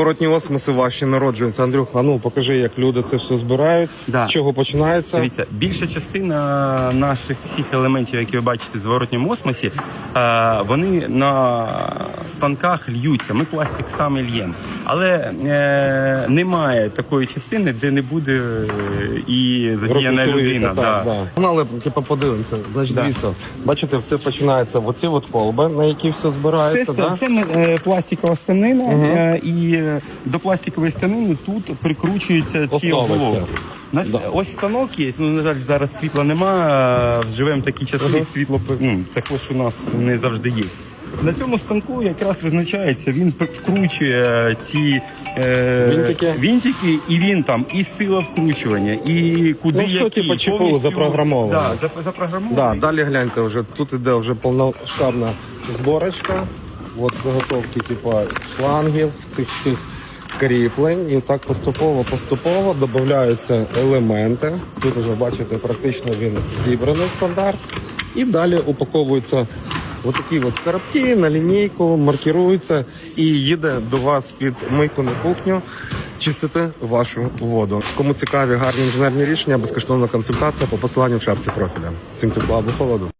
Воротні осмоси ваші народжуються. Андрюха, ну покажи, як люди це все збирають. Да. З чого починається? Дивіться, більша частина наших всіх елементів, які ви бачите в зворотньому осмосі, е, вони на станках льються. Ми пластик саме льємо. Але е, немає такої частини, де не буде е, і задіяна людина. чоловіка, так, да. да. Погнали, типу, подивимося. Значить, Да. дивіться, бачите, все починається в оці от колби, на які все збирається. ста- да? це е, пластикова станина, е, і е, до пластикової станини тут прикручуються ці це. головки. На- Да. Ось станок є, ну на жаль, зараз світла нема. е, Живемо такі часи, світло ну, також у нас не завжди є. На цьому станку якраз визначається, він вкручує ці е, Вінтики. вінтики, і він там і сила вкручування, і куди Ну, все, які, типу, ЧПУ повністю- запрограмовано. Да, зап- запрограмовано. Да, далі гляньте, вже тут іде вже повномасштабна зборочка. От заготовки, типу, шлангів, цих всіх кріплень. І так поступово-поступово додаються елементи. Тут вже бачите, практично він зібраний стандарт. І далі упаковуються отакі от коробки на лінійку, маркіруються і їде до вас під мийку на кухню чистити вашу воду. Кому цікаві гарні інженерні рішення, безкоштовна консультація по посиланню в шапці профіля. Всім тепла або холоду.